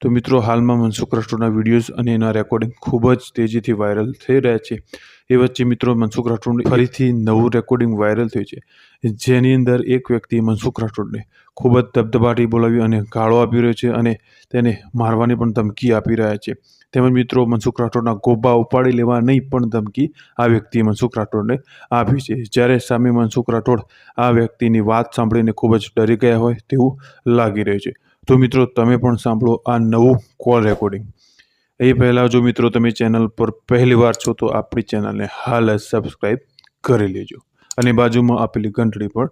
તો મિત્રો, હાલમાં મનસુખ રાઠોડના વિડીયોઝ અને એના રેકોર્ડિંગ ખૂબ જ તેજીથી વાયરલ થઈ રહ્યા છે. એ વચ્ચે મિત્રો, મનસુખ રાઠોડ ફરીથી નવું રેકોર્ડિંગ વાયરલ થયું છે. જેની અંદર એક વ્યક્તિ મનસુખ રાઠોડને ખૂબ જ ધબધબાટી બોલાવી અને ગાળો આપી રહ્યો છે અને તેને મારવાની પણ ધમકી આપી રહ્યા છે. તેમજ મિત્રો, મનસુખ રાઠોડના ગોબા ઉપાડી લેવા નહીં પણ ધમકી આ વ્યક્તિએ મનસુખ રાઠોડને આપી છે. જ્યારે સામે મનસુખ રાઠોડ આ વ્યક્તિની વાત સાંભળીને ખૂબ જ ડરી ગયા હોય તેવું લાગી રહ્યું છે. તો મિત્રો તમે પણ સાંભળો આ નવું કોલ રેકોર્ડિંગ એ પહેલાં જો મિત્રો તમે ચેનલ પર પહેલી વાર છો તો આપણી ચેનલને હાલ જ સબસ્ક્રાઈબ કરી લેજો. અને બાજુમાં આપેલી ઘંટડી પણ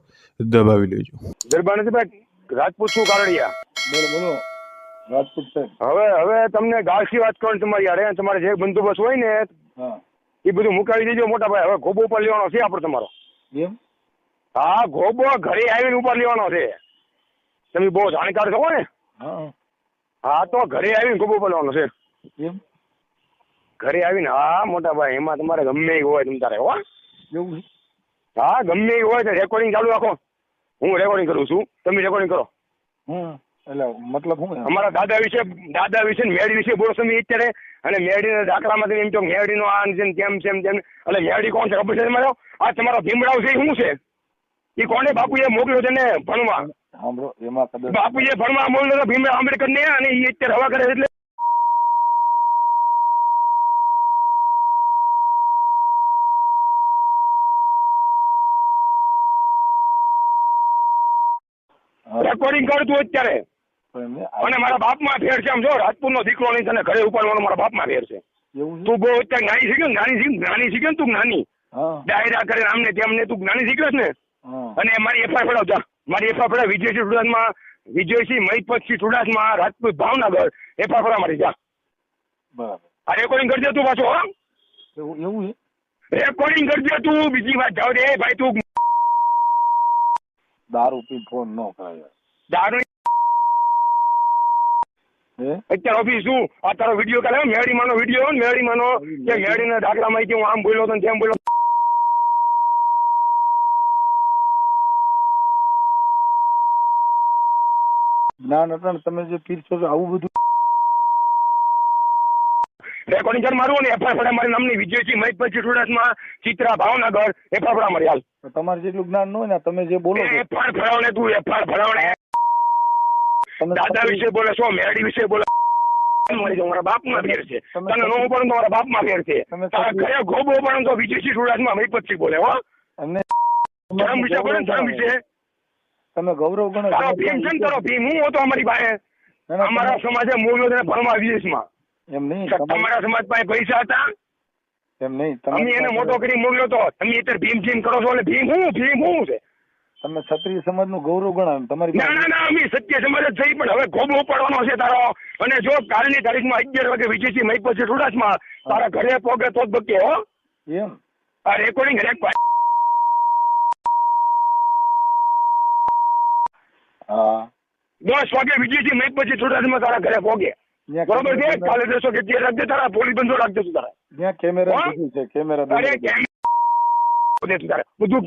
દબાવી લેજો. ગરબા નથી ભાઈ રાજપૂત શું કારણિયા બોલો બોલો. રાજપૂત સાહેબ. હવે હવે તમને ગાળથી વાત કરો તમારી યારે તમારે જે બંદોબસ્ત હોય ને એ બધું મુકાવી દેજો મોટા ભાઈ. હવે ગોબો ઉપર લેવાનો છે આપણે તમારો. એમ? હા ગોબો ઘરે આવીને ઉપર લેવાનો છે. તમે બહુ જાણકાર છો ને? હા. હા તો ઘરે આવીને ગુબો ઉપર છે. એમ ઘરે આવીને હા મોટા ભાઈ એમાં તમારે ગમે એ હોય તમ તારે હો. એવું છે? હા ગમે એ હોય તો રેકોર્ડિંગ ચાલુ રાખો. હું રેકોર્ડિંગ કરું છું. તમે રેકોર્ડિંગ કરો. હમ એટલે મતલબ હું અમારા દાદા વિશે દાદા વિશે મેડી વિશે બોલો તમે અત્યારે. અને મેડીના દાખલામાં તમે એમ કહો મેડીનો આ ને તેમ તેમ તેમ. એટલે મેડી કોણ છે ખબર છે તમારો? આ તમારો ભીમરાવ છે શું છે? એ કોને બાપુએ મોકલ્યો છે ને ભણવા? સાંભળો એમાં કદાચ એ ભણવા મોલ ભીમરાવ આંબેડકર ને અને એ અત્યારે હવા કરે એટલે રેકોર્ડિંગ કર તું અત્યારે. અને મારા બાપમાં ફેર છે આમ જો રાજપુર નો દીકરો નહીં તને ઘરે ઉપાડવાનો મારા બાપમાં ફેર છે. તું બહુ અત્યારે નાની શીખ્યો નાની શીખ નાની શીખ્યો ને તું નાની ડાયરા કરે આમને તેમને તું નાની શીખ્યો ને? અને મારી એફઆઈઆર ફડાવ જા. મારી એફાફડા વિજયસિંહ ચુડાસમા વિજયસિંહ મહિપતસિંહ ચુડાસમા રાજપૂત ભાવનગર એફાફડા મારી જા. બરાબર. આ રેકોર્ડિંગ કરજે તું પાછો હા. એવું રેકોર્ડિંગ કરજે તું બીજી વાત જાવ રે ભાઈ તું દારૂ પી ફોન ન કરાય દારૂ અત્યારે ઓફિસ શું આ તારો વીડિયો કાલે માનો વીડિયો મેળી માનો કે મેડીના દાખલામાં માં હું આમ બોલ્યો તો ને તેમ બોલ્યો જ્ઞાન અટણ તમે જે પીરશો છો આવું બધું રેકોર્ડિંગ કર મારું ને એફાફડા મારી નામની વિજયસિંહ મહિપતસિંહ ચુડાસમા ચિત્રા ભાવનગર એફાફડા મારી હાલ. તમારે જેટલું જ્ઞાન ન હોય ને તમે જે બોલો છો. ફરાવણે તું એફઆઈઆર ફરાવણે દાદા વિશે બોલે છો મેડી વિશે બોલે મારા બાપમાં ફેર છે. તને નો પણ તો બાપમાં ફેર છે. તારા ઘરે ગોબો પડે તો વિજયસિંહ ચુડાસમા બોલે હો. ધર્મ વિશે બોલે ધર્મ વિશે. તમે ગૌરવ ગણો પેન્શન ને તારો ભીમ હું હતો અમારી પાસે. ના, ના, અમારા સમાજે મૂળ તેને ભણવા વિદેશમાં એમ. નહીં તમારા સમાજ પાસે પૈસા હતા. એમ નહીં તમે એને મોટો કરી મોકલ્યો તો તમે અત્યારે ભીમ ભીમ કરો છો એટલે ભીમ હું ભીમ હું છે. તમે ક્ષત્રિય સમાજનું ગૌરવ ગણાવ તમારી ના ના ના અમે સત્ય સમાજ જ થઈ પણ હવે ગોબો પડવાનો છે તારો. અને જો કાલની તારીખમાં અગિયાર વાગે વિજયસિંહ મહિક પછી સુરતમાં તારા ઘરે પોગે તો બકે હો. એમ? આ રેકોર્ડિંગ રેક હા દસ વાગે વિજયસિંહ મેં પછી સુરતમાં તારા ઘરે પોગે. બરોબર છે? કાલે દસો કે જે રાખજે તારા પોલીસ બંધો રાખજે તું તારા. કેમેરા છે કેમેરા બધું